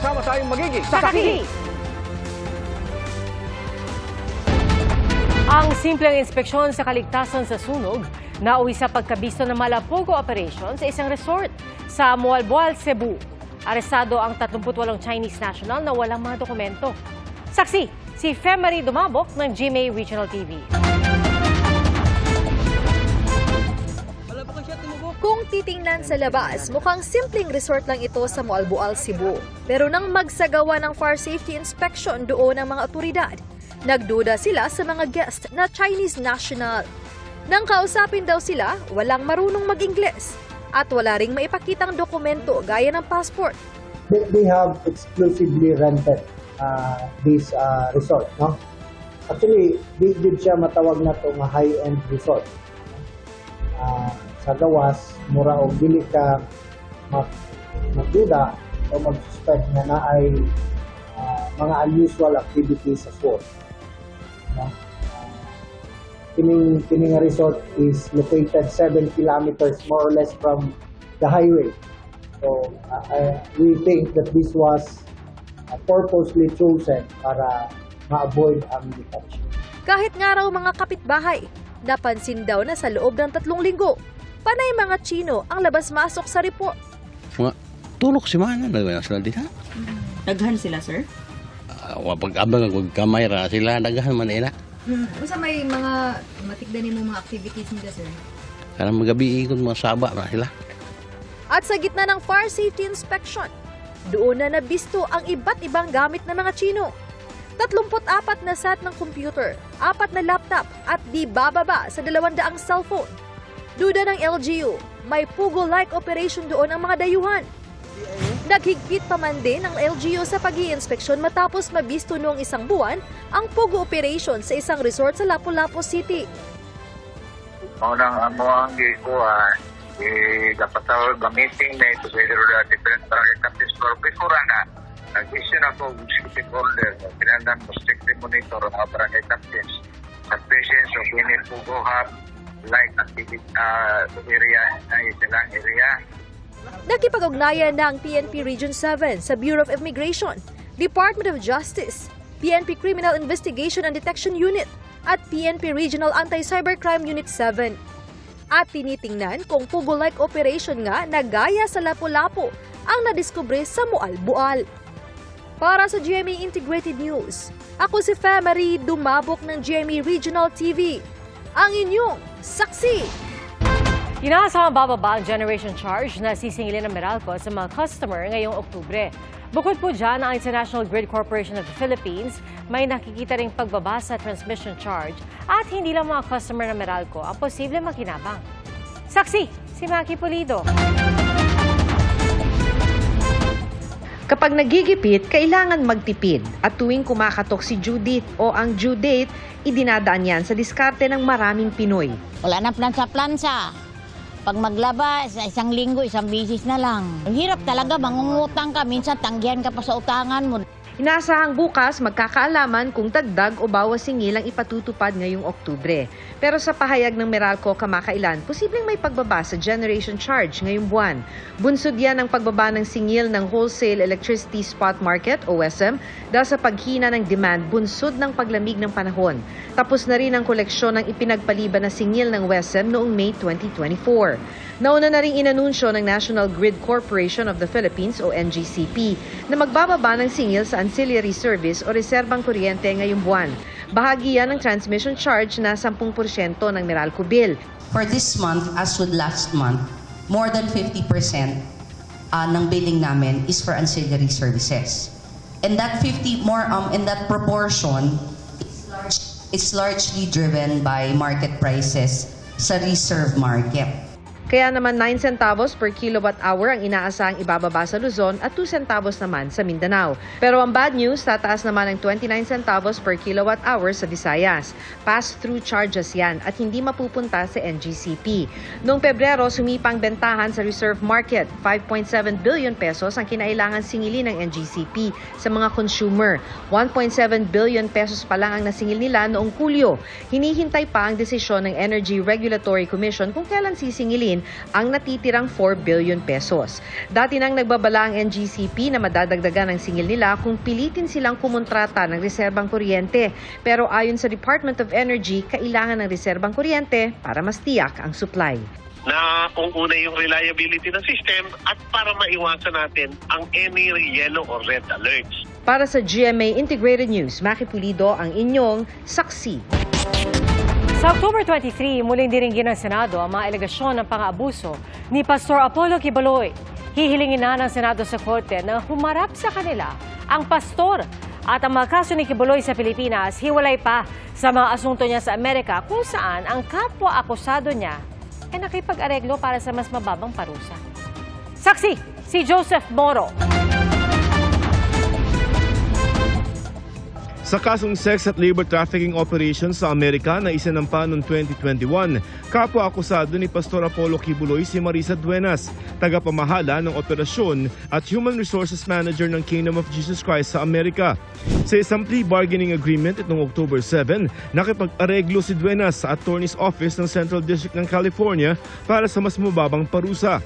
Sama-sama tayong magiging Saksi! Ang simpleng inspeksyon sa kaligtasan sa sunog nauwi sa pagkabisto ng Malapogo operation sa isang resort sa Moalboal, Cebu. Arestado ang 38 Chinese national na walang mga dokumento. Saksi, si Femari Dumabok ng GMA Regional TV. Kung titingnan sa labas, mukhang simpleng resort lang ito sa Moalboal, Cebu. Pero nang magsagawa ng fire safety inspection doon ng mga otoridad, nagduda sila sa mga guest na Chinese national. Nang kausapin daw sila, walang marunong mag-Ingles at wala ring maipakitang dokumento gaya ng passport. they, have exclusively rented uh, this uh, resort, no? Actually, di gid siya matawag na to high-end resort. Uh, sa gawas, mura o dili ka mag, magduda o mag-suspect na na ay uh, mga unusual activities sa sport. No? Uh, kining, kining resort is located 7 kilometers more or less from the highway. So uh, I- we think that this was uh, purposely chosen para ma-avoid ang detection. Kahit nga raw mga kapitbahay, napansin daw na sa loob ng tatlong linggo, panay mga Chino ang labas-masok sa report. Mga tulok si mana na sila diha. Daghan sila, sir? Uh, pag abang ang kamera sila dagahan man ina. Basta may mga matigdanin mo mga activities nila, sir. Kana magabi ikon mga saba na sila. At sa gitna ng fire safety inspection, doon na nabisto ang iba't ibang gamit ng mga Chino. 34 na set ng computer, apat na laptop at di bababa sa 200 cellphone. Duda ng LGU, may pugo-like operation doon ang mga dayuhan. Naghigpit pa man din ang LGU sa pag inspeksyon matapos mabisto noong isang buwan ang pugo operation sa isang resort sa Lapu-Lapu City. Unang amo ang gikuhan, eh, dapat tawag gamitin na ito with the different target countries for before na nag-issue na po executive order na pinandan mo strictly monitor ang mga barangay captains sa presence of any Pugo Hub like activity uh, area na isilang area Nakipag-ugnayan ng PNP Region 7 sa Bureau of Immigration, Department of Justice, PNP Criminal Investigation and Detection Unit at PNP Regional Anti-Cybercrime Unit 7. At tinitingnan kung pugo-like operation nga na gaya sa Lapu-Lapu ang nadiskubre sa Mualbual. Para sa GMA Integrated News, ako si Femary Dumabok ng GMA Regional TV. Ang inyong saksi! Inaasahang bababa ang generation charge na sisingilin ng Meralco sa mga customer ngayong Oktubre. Bukod po dyan, ang International Grid Corporation of the Philippines may nakikita ring pagbaba sa transmission charge at hindi lang mga customer ng Meralco ang posible makinabang. Saksi, si Maki Pulido. Kapag nagigipit, kailangan magtipid. At tuwing kumakatok si Judith o ang due idinadaan yan sa diskarte ng maraming Pinoy. Wala na plansa-plansa. Pag maglaba, sa isang linggo, isang bisis na lang. Ang hirap talaga, mangungutang ka. Minsan tanggihan ka pa sa utangan mo. Inaasahang bukas magkakaalaman kung dagdag o bawas singil ang ipatutupad ngayong Oktubre. Pero sa pahayag ng Meralco kamakailan, posibleng may pagbaba sa generation charge ngayong buwan. Bunsod yan ang pagbaba ng singil ng Wholesale Electricity Spot Market o WESM dahil sa paghina ng demand bunsod ng paglamig ng panahon. Tapos na rin ang koleksyon ng ipinagpaliban na singil ng WESM noong May 2024. Nauna na rin inanunsyo ng National Grid Corporation of the Philippines o NGCP na magbababa ng singil sa ancillary service o reserbang kuryente ngayong buwan. Bahagi yan ng transmission charge na 10% ng Meralco bill. For this month, as with last month, more than 50% uh, ng billing namin is for ancillary services. And that 50 more um in that proportion is large, largely driven by market prices sa reserve market. Kaya naman 9 centavos per kilowatt hour ang inaasahang ibababa sa Luzon at 2 centavos naman sa Mindanao. Pero ang bad news, tataas naman ng 29 centavos per kilowatt hour sa Visayas. Pass-through charges yan at hindi mapupunta sa NGCP. Noong Pebrero, sumipang bentahan sa reserve market. 5.7 billion pesos ang kinailangan singilin ng NGCP sa mga consumer. 1.7 billion pesos pa lang ang nasingil nila noong Hulyo. Hinihintay pa ang desisyon ng Energy Regulatory Commission kung kailan sisingilin ang natitirang 4 billion pesos. Dati nang nagbabala ang NGCP na madadagdagan ang singil nila kung pilitin silang kumontrata ng reserbang kuryente. Pero ayon sa Department of Energy, kailangan ng reserbang kuryente para mas tiyak ang supply. na kung una yung reliability ng system at para maiwasan natin ang any yellow or red alerts. Para sa GMA Integrated News, Maki Pulido ang inyong saksi. Sa October 23, muling diringgin ng Senado ang mga alegasyon ng pang-abuso ni Pastor Apollo Kibaloy. Hihilingin na ng Senado sa korte na humarap sa kanila ang pastor at ang mga kaso ni Kibaloy sa Pilipinas hiwalay pa sa mga asunto niya sa Amerika kung saan ang kapwa-akusado niya ay nakipag-areglo para sa mas mababang parusa. Saksi, si Joseph Moro. Sa kasong sex at labor trafficking operations sa Amerika na isinampa noong 2021, kapwa-akusado ni Pastor Apollo Kibuloy si Marisa Duenas, tagapamahala ng operasyon at Human Resources Manager ng Kingdom of Jesus Christ sa Amerika. Sa isang plea bargaining agreement itong October 7, nakipag-areglo si Duenas sa Attorney's Office ng Central District ng California para sa mas mababang parusa.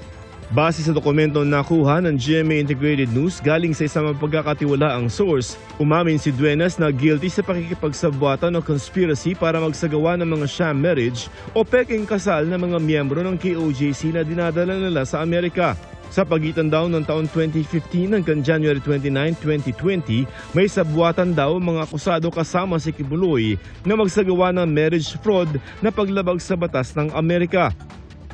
Base sa dokumento na nakuha ng GMA Integrated News galing sa isang mapagkakatiwalaang source, umamin si Duenas na guilty sa pakikipagsabwatan o conspiracy para magsagawa ng mga sham marriage o peking kasal ng mga miyembro ng KOJC na dinadala nila sa Amerika. Sa pagitan daw ng taon 2015 hanggang January 29, 2020, may sabwatan daw ang mga akusado kasama si Kibuloy na magsagawa ng marriage fraud na paglabag sa batas ng Amerika.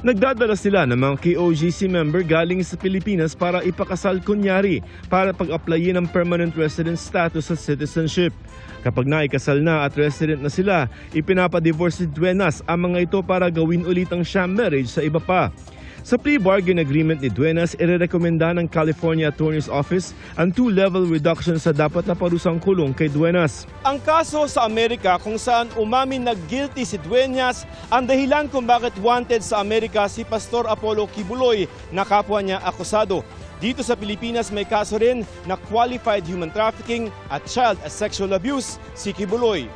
Nagdadala sila ng mga KOGC member galing sa Pilipinas para ipakasal kunyari para pag-applyin ng permanent resident status at citizenship. Kapag naikasal na at resident na sila, ipinapadivorce si Duenas ang mga ito para gawin ulit ang sham marriage sa iba pa. Sa plea bargain agreement ni Duenas, irerekomenda ng California Attorney's Office ang two-level reduction sa dapat na parusang kulong kay Duenas. Ang kaso sa Amerika kung saan umamin na guilty si Duenas ang dahilan kung bakit wanted sa Amerika si Pastor Apollo Kibuloy na kapwa niya akusado. Dito sa Pilipinas may kaso rin na qualified human trafficking at child sexual abuse si Kibuloy.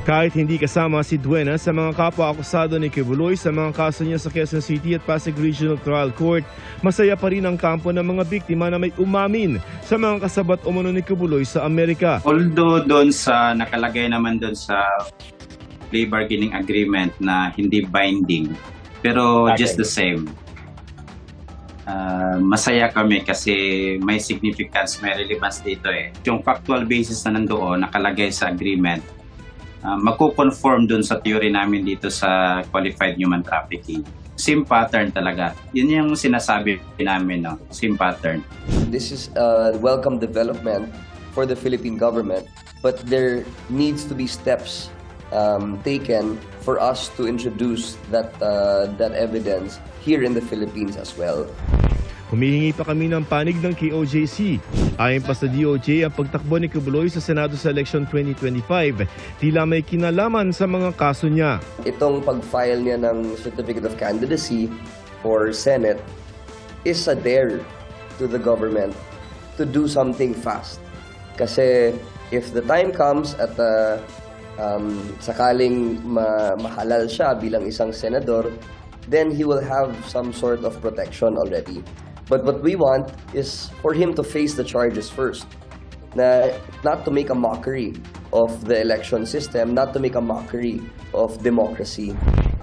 Kahit hindi kasama si Duena sa mga kapwa-akusado ni Kibuloy sa mga kaso niya sa Quezon City at Pasig Regional Trial Court, masaya pa rin ang kampo ng mga biktima na may umamin sa mga kasabat umano ni Kibuloy sa Amerika. Although doon sa nakalagay naman doon sa plea bargaining agreement na hindi binding, pero just the same. ah, masaya kami kasi may significance, may relevance dito eh. Yung factual basis na nandoon, nakalagay sa agreement, uh, magko-conform dun sa theory namin dito sa qualified human trafficking. Same pattern talaga. Yun yung sinasabi namin, no? Same pattern. This is a welcome development for the Philippine government, but there needs to be steps um, taken for us to introduce that uh, that evidence here in the Philippines as well. Humihingi pa kami ng panig ng KOJC. Ayon pa sa DOJ, ang pagtakbo ni Kibuloy sa Senado sa election 2025 tila may kinalaman sa mga kaso niya. Itong pag-file niya ng Certificate of Candidacy for Senate is a dare to the government to do something fast. Kasi if the time comes at uh, um, sakaling ma- mahalal siya bilang isang senador, then he will have some sort of protection already. But what we want is for him to face the charges first. Na not to make a mockery of the election system, not to make a mockery of democracy.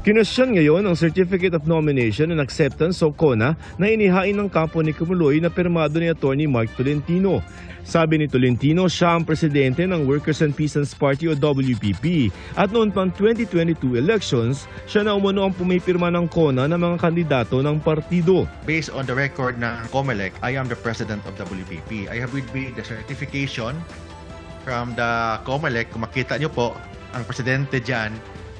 Kinasyan ngayon ang Certificate of Nomination and Acceptance o CONA na inihain ng kampo ni Kumuloy na pirmado ni Attorney Mark Tolentino. Sabi ni Tolentino, siya ang presidente ng Workers and Peasants Party o WPP at noon pang 2022 elections, siya na umano ang pumipirma ng CONA ng mga kandidato ng partido. Based on the record ng COMELEC, I am the president of WPP. I have with me the certification from the COMELEC. Kung makita nyo po, ang presidente dyan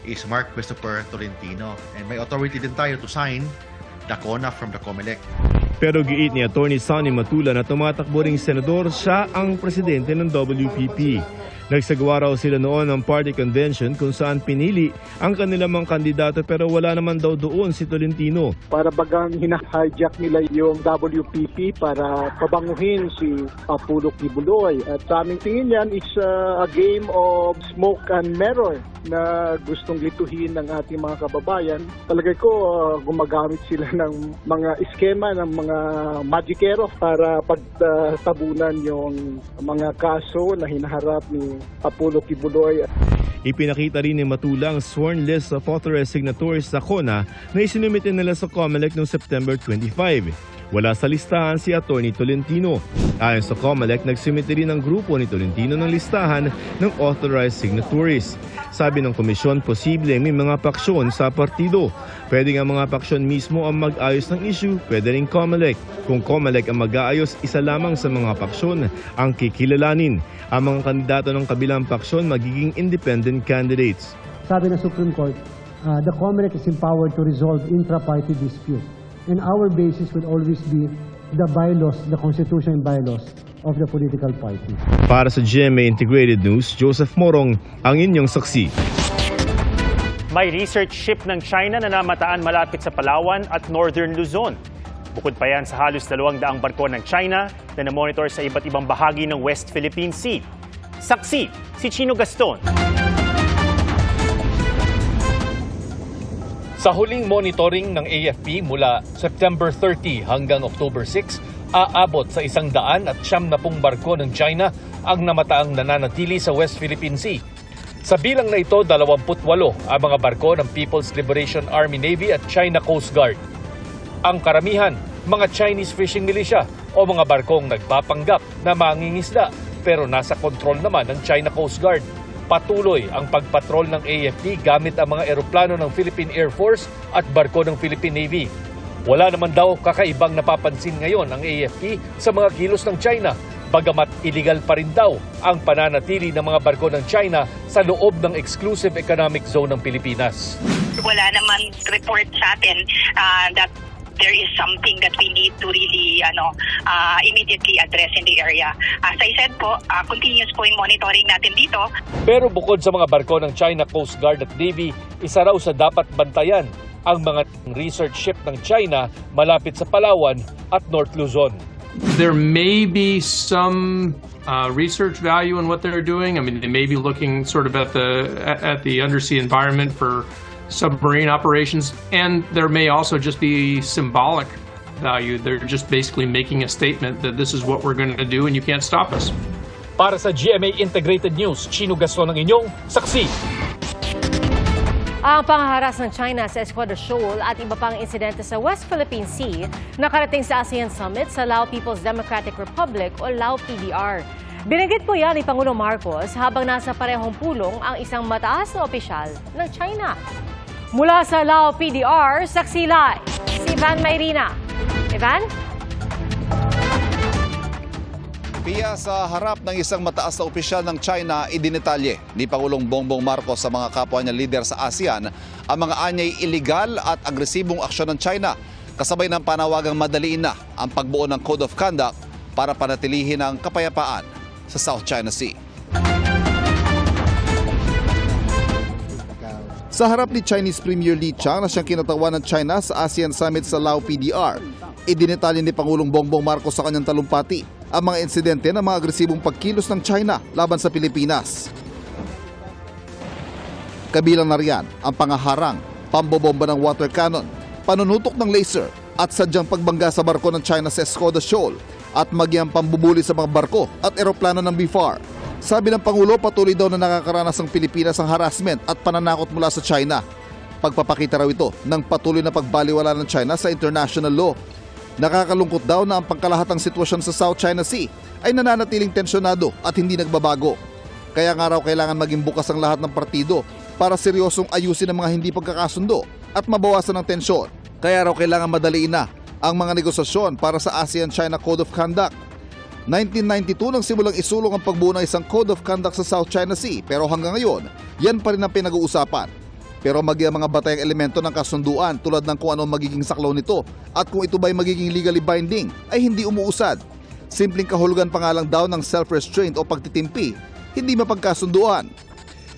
is Mark Christopher Tolentino. And may authority din tayo to sign the CONA from the COMELEC. Pero giit ni Attorney Sonny Matula na tumatakbo ring senador, siya ang presidente ng WPP. Nagsagawa raw sila noon ng party convention kung saan pinili ang kanilang mga kandidato pero wala naman daw doon si Tolentino. para bagang hina-hijack nila yung WPP para pabanguhin si Apollo Kibuloy. At sa aming tingin yan is uh, a game of smoke and mirror na gustong lituhin ng ating mga kababayan. Talagay ko uh, gumagamit sila ng mga eskema ng mga magikero para pagtabunan yung mga kaso na hinaharap ni Apollo Kibuloy. Ipinakita rin ni Matula ang sworn list of authorized signatories sa CONA na isinumite nila sa COMELEC noong September 25. Wala sa listahan si Atty. Tolentino. Ayon sa COMELEC, nagsumite rin ang grupo ni Tolentino ng listahan ng authorized signatories. Sabi ng komisyon, posible may mga paksyon sa partido. Pwede nga mga paksyon mismo ang mag-ayos ng issue, pwede rin COMELEC. Kung COMELEC ang mag-aayos, isa lamang sa mga paksyon ang kikilalanin. Ang mga kandidato ng kabilang paksyon magiging independent candidates. Sabi ng Supreme Court, uh, the COMELEC is empowered to resolve intra-party dispute. And our basis will always be the bylaws, the constitution and bylaws of the political party. Para sa GMA Integrated News, Joseph Morong, ang inyong saksi. May research ship ng China na namataan malapit sa Palawan at Northern Luzon. Bukod pa yan sa halos dalawang daang barko ng China na namonitor sa iba't ibang bahagi ng West Philippine Sea. Saksi, si Chino Gaston. Sa huling monitoring ng AFP mula September 30 hanggang October 6, aabot sa isang daan at siyam na pong barko ng China ang namataang nananatili sa West Philippine Sea. Sa bilang na ito, 28 ang mga barko ng People's Liberation Army Navy at China Coast Guard. Ang karamihan, mga Chinese fishing militia o mga barkong nagpapanggap na mangingisda pero nasa kontrol naman ng China Coast Guard. Patuloy ang pagpatrol ng AFP gamit ang mga eroplano ng Philippine Air Force at barko ng Philippine Navy. Wala naman daw kakaibang napapansin ngayon ang AFP sa mga kilos ng China, bagamat illegal pa rin daw ang pananatili ng mga barko ng China sa loob ng exclusive economic zone ng Pilipinas. wala naman report sa atin uh, that there is something that we need to really ano uh, immediately address in the area. As I said po, uh, continuous po yung monitoring natin dito. Pero bukod sa mga barko ng China Coast Guard at Navy, isa raw sa dapat bantayan ang mga research ship ng China malapit sa Palawan at North Luzon. There may be some uh, research value in what they're doing. I mean, they may be looking sort of at the at the undersea environment for submarine operations, and there may also just be symbolic value. They're just basically making a statement that this is what we're going to do, and you can't stop us. Para sa GMA Integrated News, Chino Gaston ang inyong saksi. Ang pangaharas ng China sa Escuadra Shoal at iba pang insidente sa West Philippine Sea nakarating sa ASEAN Summit sa Lao People's Democratic Republic o Lao PDR. Binanggit po yan ni Pangulong Marcos habang nasa parehong pulong ang isang mataas na opisyal ng China. Mula sa Lao PDR, saksi si Ivan Mayrina. Ivan? Pia sa harap ng isang mataas na opisyal ng China, idinitalye ni Pangulong Bongbong Marcos sa mga kapwa niya leader sa ASEAN ang mga anyay iligal at agresibong aksyon ng China kasabay ng panawagang madaliin na ang pagbuo ng Code of Conduct para panatilihin ang kapayapaan sa South China Sea. Sa harap ni Chinese Premier Li Chang na siyang kinatawan ng China sa ASEAN Summit sa Lao PDR, idinitalye ni Pangulong Bongbong Marcos sa kanyang talumpati ang mga insidente ng mga agresibong pagkilos ng China laban sa Pilipinas. Kabilang na riyan ang pangaharang, pambobomba ng water cannon, panunutok ng laser at sadyang pagbangga sa barko ng China sa Escoda Shoal at magyang pambubuli sa mga barko at eroplano ng BFAR. Sabi ng Pangulo, patuloy daw na nakakaranas ang Pilipinas ng harassment at pananakot mula sa China. Pagpapakita raw ito ng patuloy na pagbaliwala ng China sa international law Nakakalungkot daw na ang pangkalahatang sitwasyon sa South China Sea ay nananatiling tensyonado at hindi nagbabago. Kaya nga raw kailangan maging bukas ang lahat ng partido para seryosong ayusin ang mga hindi pagkakasundo at mabawasan ang tensyon. Kaya raw kailangan madaliin na ang mga negosasyon para sa ASEAN-China Code of Conduct. 1992 nang simulang isulong ang pagbuo ng isang Code of Conduct sa South China Sea pero hanggang ngayon, yan pa rin ang pinag-uusapan. Pero maging mga batayang elemento ng kasunduan tulad ng kung ano ang magiging saklaw nito at kung ito ba'y magiging legally binding ay hindi umuusad. Simpleng kahulugan pa nga lang daw ng self-restraint o pagtitimpi hindi mapagkasunduan.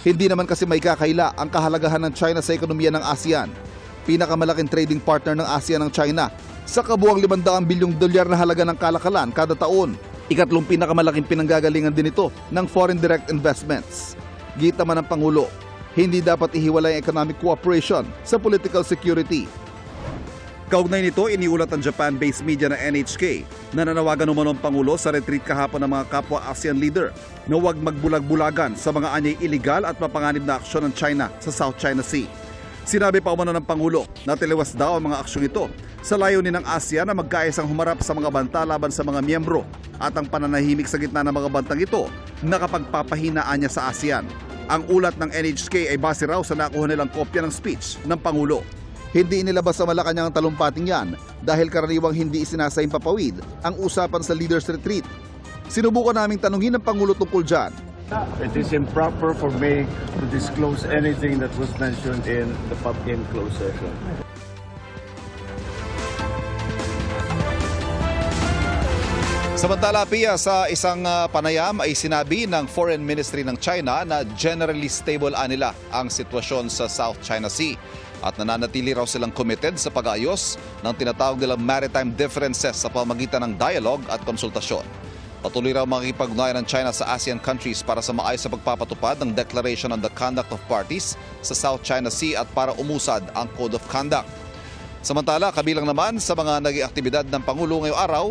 Hindi naman kasi may kakaila ang kahalagahan ng China sa ekonomiya ng ASEAN. Pinakamalaking trading partner ng ASEAN ng China sa kabuang 500 bilyong dolyar na halaga ng kalakalan kada taon. Ikatlong pinakamalaking pinanggagalingan din ito ng foreign direct investments. Gita man ng Pangulo, hindi dapat ihiwalay ang economic cooperation sa political security. Kaugnay nito, iniulat ang Japan-based media na NHK na nanawagan umano ang Pangulo sa retreat kahapon ng mga kapwa ASEAN leader na huwag magbulag-bulagan sa mga anyay iligal at mapanganib na aksyon ng China sa South China Sea. Sinabi pa umano ng Pangulo na tiliwas daw ang mga aksyong ito sa layunin ng ASEAN na magkaisang humarap sa mga banta laban sa mga miyembro at ang pananahimik sa gitna ng mga bantang ito nakapagpapahinaan niya sa ASEAN. Ang ulat ng NHK ay base raw sa nakuha nilang kopya ng speech ng Pangulo. Hindi inilabas sa Malacanang ang talumpating yan dahil karaniwang hindi isinasayang papawid ang usapan sa leaders retreat. Sinubukan naming tanungin ng Pangulo tungkol dyan. It is improper for me to disclose anything that was mentioned in the pub in closed session. Samantala, Pia, sa isang ah, panayam ay sinabi ng Foreign Ministry ng China na generally stable anila ang sitwasyon sa South China Sea at nananatili raw silang committed sa pag-ayos ng tinatawag nilang maritime differences sa pamagitan ng dialogue at konsultasyon. Patuloy raw makikipag-ugnayan ng China sa ASEAN countries para sa maayos sa pagpapatupad ng Declaration on the Conduct of Parties sa South China Sea at para umusad ang Code of Conduct. Samantala, kabilang naman sa mga naging aktibidad ng Pangulo ngayong araw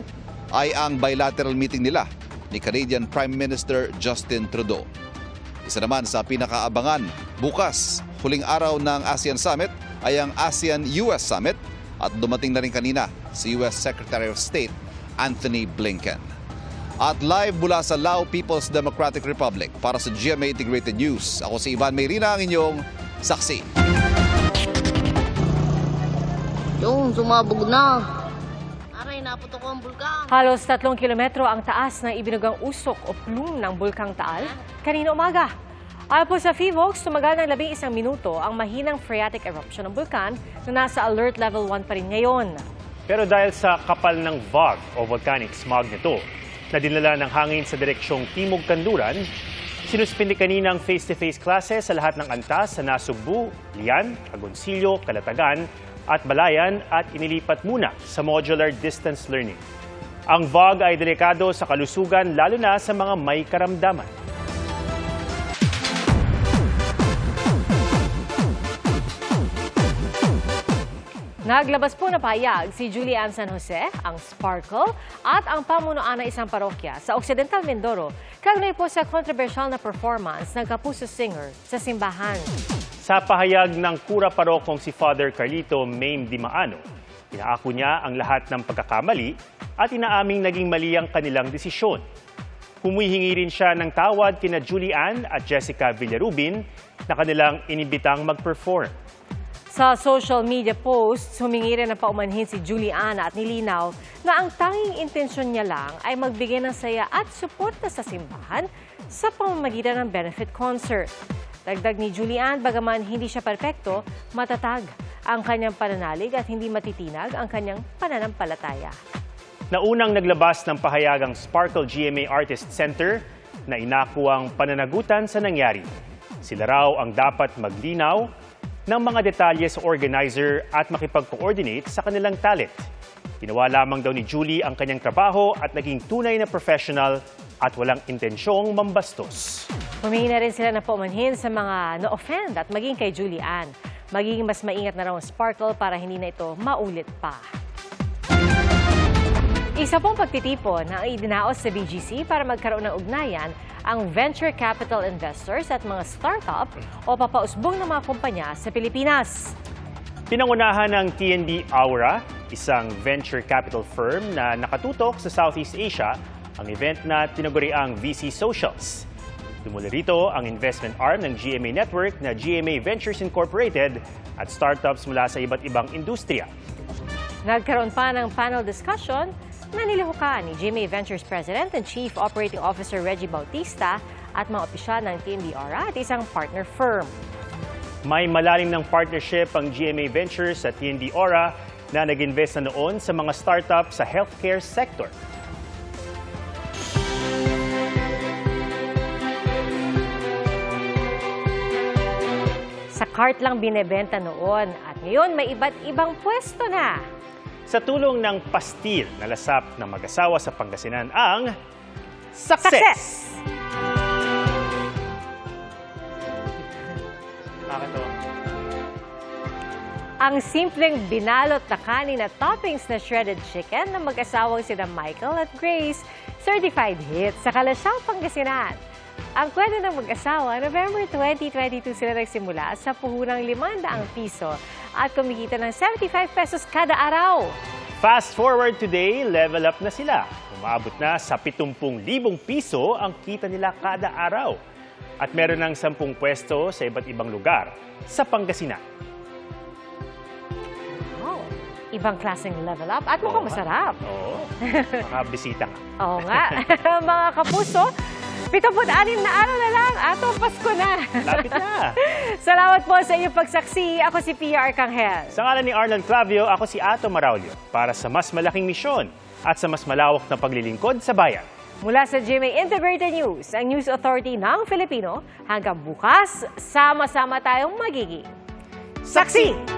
ay ang bilateral meeting nila ni Canadian Prime Minister Justin Trudeau. Isa naman sa pinakaabangan, bukas, huling araw ng ASEAN Summit ay ang ASEAN-US Summit at dumating na rin kanina si US Secretary of State Anthony Blinken. At live mula sa Lao People's Democratic Republic para sa GMA Integrated News, ako si Ivan Mayrina, ang inyong saksi. Yung sumabog na. Aray, naputok ang bulkan. Halos tatlong kilometro ang taas ng ibinugang usok o plume ng Bulkang Taal kanina umaga. Ayon po sa FIVOX, tumagal ng labing isang minuto ang mahinang phreatic eruption ng bulkan na nasa alert level 1 pa rin ngayon. Pero dahil sa kapal ng VOG o volcanic smog nito, na dinala ng hangin sa direksyong Timog Kanluran, sinuspindi kanina ang face-to-face classes sa lahat ng antas sa Nasugbu, Lian, Agoncillo, Calatagan at Balayan at inilipat muna sa modular distance learning. Ang VOG ay delikado sa kalusugan lalo na sa mga may karamdaman. Naglabas po na payag si Julian San Jose, ang Sparkle, at ang pamunuan ng isang parokya sa Occidental Mindoro, kaugnay po sa controversial na performance ng Kapuso Singer sa simbahan. Sa pahayag ng kura parokong si Father Carlito Main Dimaano, inaako niya ang lahat ng pagkakamali at inaaming naging mali ang kanilang desisyon. Humihingi rin siya ng tawad kina Julian at Jessica Villarubin na kanilang inibitang mag-perform. Sa social media posts, humingi rin ng paumanhin si Juliana at nilinaw na ang tanging intensyon niya lang ay magbigay ng saya at suporta sa simbahan sa pamamagitan ng benefit concert. Dagdag ni Julian, bagaman hindi siya perpekto, matatag ang kanyang pananalig at hindi matitinag ang kanyang pananampalataya. Naunang naglabas ng pahayagang Sparkle GMA Artist Center na inakuang pananagutan sa nangyari. Sila raw ang dapat maglinaw ng mga detalye sa organizer at makipag-coordinate sa kanilang talent. Ginawa lamang daw ni Julie ang kanyang trabaho at naging tunay na professional at walang intensyong mambastos. Humingi na rin sila ng paumanhin sa mga na-offend at maging kay Julian. Magiging mas maingat na raw ang Sparkle para hindi na ito maulit pa. Isa pong pagtitipon ang idinaos sa BGC para magkaroon ng ugnayan ang venture capital investors at mga startup o papausbong ng mga kumpanya sa Pilipinas. Pinangunahan ng TNB Aura, isang venture capital firm na nakatutok sa Southeast Asia, ang event na tinaguri ang VC Socials. Tumuli rito ang investment arm ng GMA Network na GMA Ventures Incorporated at startups mula sa iba't ibang industriya. Nagkaroon pa ng panel discussion Nanilihukan ni GMA Ventures President and Chief Operating Officer Reggie Bautista at mga opisyal ng Team Diora at isang partner firm. May malalim ng partnership ang GMA Ventures at TND Ora na nag-invest na noon sa mga startup sa healthcare sector. Sa cart lang binebenta noon at ngayon may iba't ibang pwesto na. Sa tulong ng pastil na lasap ng mag-asawa sa Pangasinan ang Success! Success! Ang simpleng binalot na kanin at toppings na shredded chicken ng mag-asawang sina Michael at Grace, certified hit sa Kalasyang, Pangasinan. Ang kwento ng mag-asawa, November 2022 sila nagsimula sa puhunang 500 piso at kumikita ng 75 pesos kada araw. Fast forward today, level up na sila. Umaabot na sa 70,000 piso ang kita nila kada araw. At meron ng 10 pwesto sa iba't ibang lugar sa Pangasinan. Wow, ibang klaseng level up at mukhang Oo nga. masarap. Oo, makabisita nga. Oo nga. Mga kapuso, 76 na araw na lang. Ato, Pasko na. Lapit na. Salamat po sa inyong pagsaksi. Ako si Pia Arcangel. Sa ngalan ni Arnold Clavio, ako si Ato Maraulio para sa mas malaking misyon at sa mas malawak na paglilingkod sa bayan. Mula sa GMA Integrated News, ang News Authority ng Filipino, hanggang bukas, sama-sama tayong magiging saksi!